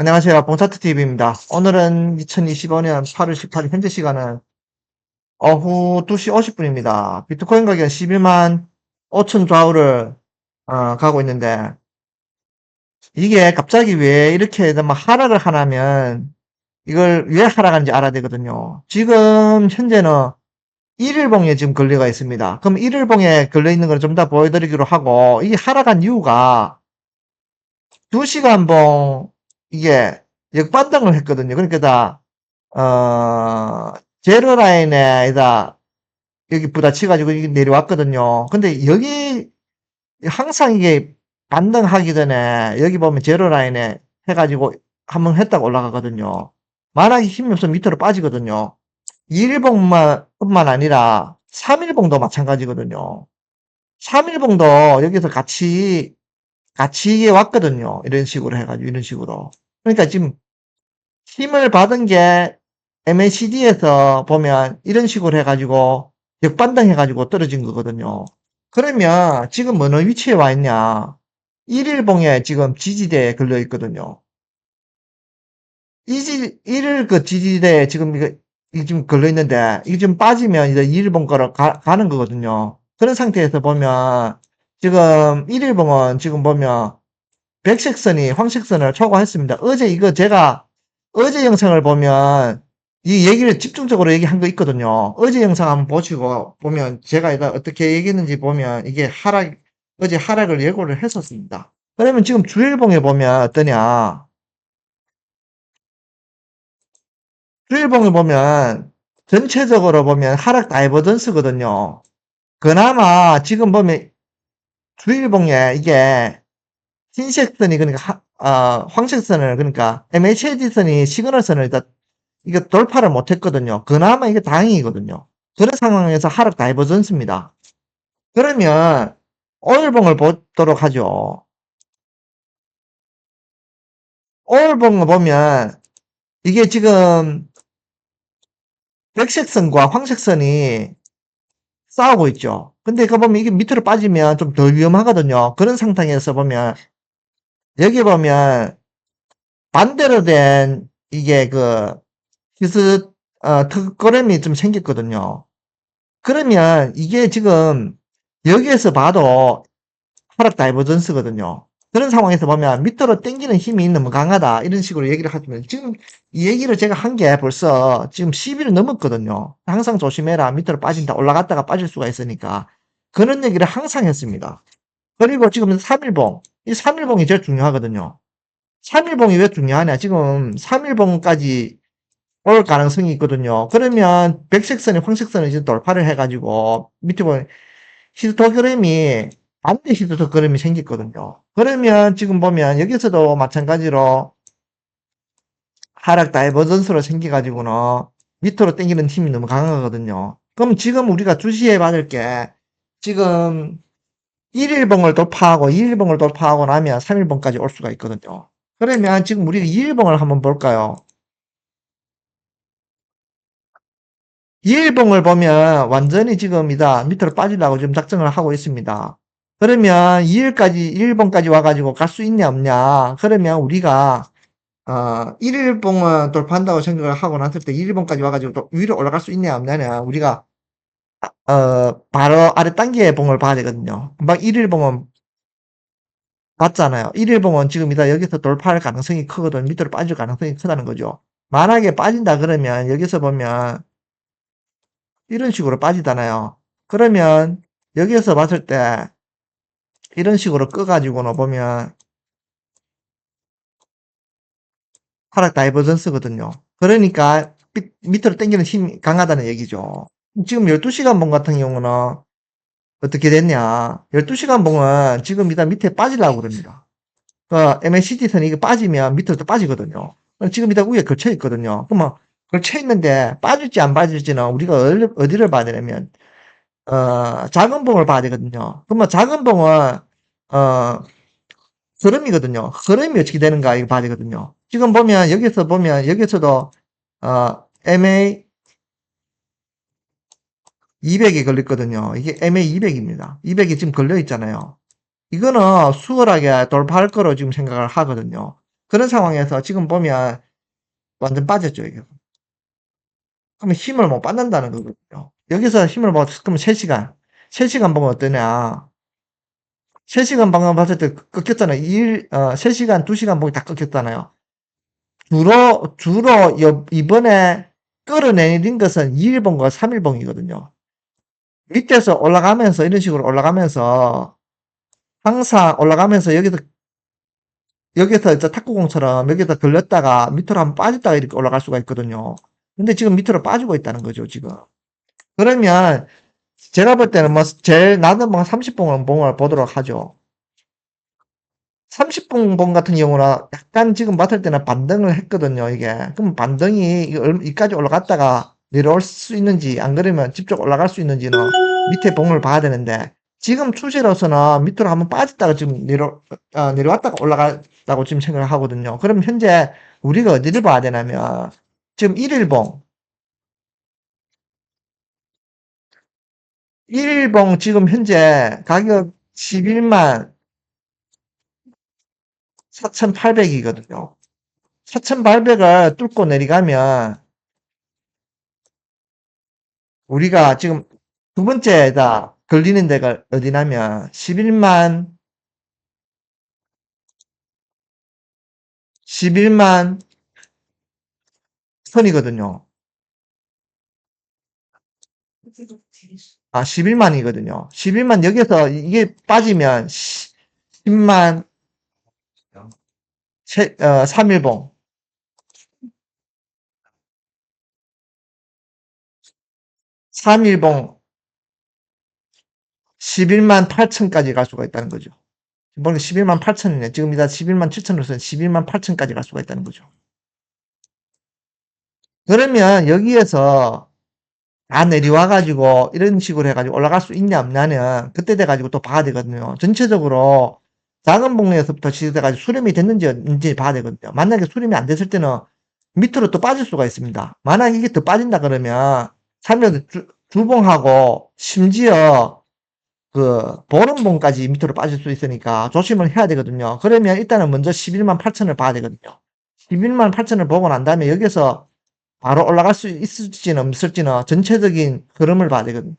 안녕하세요. 봉차트TV입니다. 오늘은 2025년 8월 18일 현재 시간은 오후 2시 50분입니다. 비트코인 가격은 11만 5천 좌우를 어, 가고 있는데 이게 갑자기 왜 이렇게 막 하락을 하냐면 이걸 왜 하락하는지 알아야 되거든요. 지금 현재는 1일봉에 지금 걸려가 있습니다. 그럼 1일봉에 걸려 있는 걸 좀 더 보여드리기로 하고 이게 하락한 이유가 2시간봉 이게 역반등을 했거든요. 그러니까 다, 어, 제로 라인에 다 여기 부딪혀가지고 내려왔거든요. 근데 여기 항상 이게 반등하기 전에 여기 보면 제로 라인에 해가지고 한번 했다가 올라가거든요. 만약에 힘이 없으면 밑으로 빠지거든요. 2일봉만, 뿐만 아니라 3일봉도 마찬가지거든요. 3일봉도 여기서 같이, 같이 왔거든요. 이런 식으로 해가지고, 이런 식으로. 그러니까 지금 힘을 받은 게 MACD에서 보면 이런 식으로 해가지고 역반등 해가지고 떨어진 거거든요. 그러면 지금 어느 위치에 와 있냐? 1일봉에 지금 지지대에 걸려 있거든요. 이지, 1일 그 지지대에 지금 이거, 이게 지금 걸려 있는데, 이게 지금 빠지면 이제 2일봉 거로 가, 가는 거거든요. 그런 상태에서 보면, 지금 1일봉은 지금 보면, 백색선이 황색선을 초과했습니다. 어제 이거 제가 어제 영상을 보면 이 얘기를 집중적으로 얘기한 거 있거든요. 어제 영상 한번 보시고 보면 제가 이거 어떻게 얘기했는지 보면 이게 하락 어제 하락을 예고를 했었습니다. 그러면 지금 주일봉에 보면 어떠냐? 주일봉에 보면 전체적으로 보면 하락 다이버전스거든요. 그나마 지금 보면 주일봉에 이게 흰색선이 그러니까 하, 어, 황색선을 그러니까 MHAD선이 시그널선을 일단 이거 돌파를 못했거든요. 그나마 이게 다행이거든요. 그런 상황에서 하락 다이버전스입니다. 그러면 오일봉을 보도록 하죠. 오일봉을 보면 이게 지금 백색선과 황색선이 싸우고 있죠. 근데 그 보면 이게 밑으로 빠지면 좀더 위험하거든요. 그런 상황에서 보면 여기 보면 반대로 된 이게 그 히스 어, 특거램이 좀 생겼거든요. 그러면 이게 지금 여기에서 봐도 하락 다이버전스거든요. 그런 상황에서 보면 밑으로 당기는 힘이 너무 강하다 이런 식으로 얘기를 하시면 지금 이 얘기를 제가 한 게 벌써 지금 10일을 넘었거든요. 항상 조심해라 밑으로 빠진다 올라갔다가 빠질 수가 있으니까 그런 얘기를 항상 했습니다. 그리고 지금 3일봉 이 3일봉이 제일 중요하거든요. 3일봉이 왜 중요하냐? 지금 3일봉까지 올 가능성이 있거든요. 그러면 백색선이 황색선을 이제 돌파를 해가지고 밑에 보면 히스토그램이 반대 히스토그램이 생겼거든요. 그러면 지금 보면 여기서도 마찬가지로 하락 다이버전스로 생겨가지고는 밑으로 당기는 힘이 너무 강하거든요. 그럼 지금 우리가 주시해 받을 게 지금 1일봉을 돌파하고 2일봉을 돌파하고 나면 3일봉까지 올 수가 있거든요. 그러면 지금 우리가 2일봉을 한번 볼까요? 2일봉을 보면 완전히 지금 이다 밑으로 빠지려고 지금 작정을 하고 있습니다. 그러면 2일까지 1일봉까지 와가지고 갈 수 있냐 없냐? 그러면 우리가 어, 1일봉을 돌파한다고 생각을 하고 났을 때 2일봉까지 와가지고 또 위로 올라갈 수 있냐 없냐냐 우리가 어, 바로 아래 단계의 봉을 봐야 되거든요. 금방 1일 봉은 봤잖아요. 1일 봉은 지금 이다 여기서 돌파할 가능성이 크거든. 밑으로 빠질 가능성이 크다는 거죠. 만약에 빠진다 그러면 여기서 보면 이런 식으로 빠지잖아요. 그러면 여기에서 봤을 때 이런 식으로 꺼가지고는 보면 하락 다이버전스거든요. 그러니까 밑, 밑으로 당기는 힘이 강하다는 얘기죠. 지금 12시간 봉 같은 경우는 어떻게 됐냐. 12시간 봉은 지금 일단 밑에 빠지려고 그럽니다. 그 MACD선이 이게 빠지면 밑으로 또 빠지거든요. 지금 일단 위에 걸쳐 있거든요. 그러면 걸쳐 있는데 빠질지 안 빠질지는 우리가 어디를 봐야 되냐면 어, 작은 봉을 봐야 되거든요. 그러면 작은 봉은 어, 흐름이거든요. 흐름이 어떻게 되는가 이거 봐야 되거든요. 지금 보면 여기서 보면 여기서도 어, MA 200이 걸렸거든요. 이게 MA 200입니다. 200이 지금 걸려 있잖아요. 이거는 수월하게 돌파할 거로 지금 생각을 하거든요. 그런 상황에서 지금 보면 완전 빠졌죠, 이게. 그러면 힘을 못 받는다는 거거든요. 여기서 힘을 못, 그러면 3시간. 3시간 보면 어떠냐. 3시간 방금 봤을 때 꺾였잖아요. 1, 어, 3시간, 2시간 보기 다 꺾였잖아요. 주로, 주로 여- 이번에 끌어내린 것은 2일봉과 3일봉이거든요. 밑에서 올라가면서 이런 식으로 올라가면서 항상 올라가면서 여기서 여기서 이제 탁구공처럼 여기서 걸렸다가 밑으로 한번 빠졌다가 이렇게 올라갈 수가 있거든요. 근데 지금 밑으로 빠지고 있다는 거죠, 지금. 그러면 제가 볼 때는 뭐 제일 낮은 봉 30봉을 봉을 보도록 하죠. 30봉 봉 같은 경우는 약간 지금 봤을 때는 반등을 했거든요, 이게. 그럼 반등이 이 얼- 여기까지 올라갔다가 내려올 수 있는지, 안 그러면 직접 올라갈 수 있는지는 밑에 봉을 봐야 되는데, 지금 추세로서는 밑으로 한번 빠졌다가 지금 내려, 어, 내려왔다가 올라갔다고 지금 생각을 하거든요. 그럼 현재 우리가 어디를 봐야 되냐면, 지금 1일봉, 1일봉 지금 현재 가격 11만 4,800이거든요. 4,800을 뚫고 내려가면 우리가 지금 두 번째다 걸리는 데가 어디냐면 11만 11만 선이거든요. 아, 11만이거든요. 11만 여기서 이게 빠지면 10만 세, 어, 3일봉. 삼일봉 11만 8천까지 갈 수가 있다는 거죠. 보니까 11만 8천이네. 지금 이다 11만 7천으로서 11만 8천까지 갈 수가 있다는 거죠. 그러면 여기에서 다 내려와가지고 이런 식으로 해가지고 올라갈 수 있냐 없냐는 그때 돼가지고 또 봐야 되거든요. 전체적으로 작은 봉에서부터 시작해가지고 수렴이 됐는지 없는지 봐야 되거든요. 만약에 수렴이 안 됐을 때는 밑으로 또 빠질 수가 있습니다. 만약에 이게 더 빠진다 그러면 살면 주, 주봉하고 심지어 그 보름봉까지 밑으로 빠질 수 있으니까 조심을 해야 되거든요. 그러면 일단은 먼저 11만 8천을 봐야 되거든요. 11만 8천을 보고 난 다음에 여기서 바로 올라갈 수 있을지는 없을지는 전체적인 흐름을 봐야 되거든요.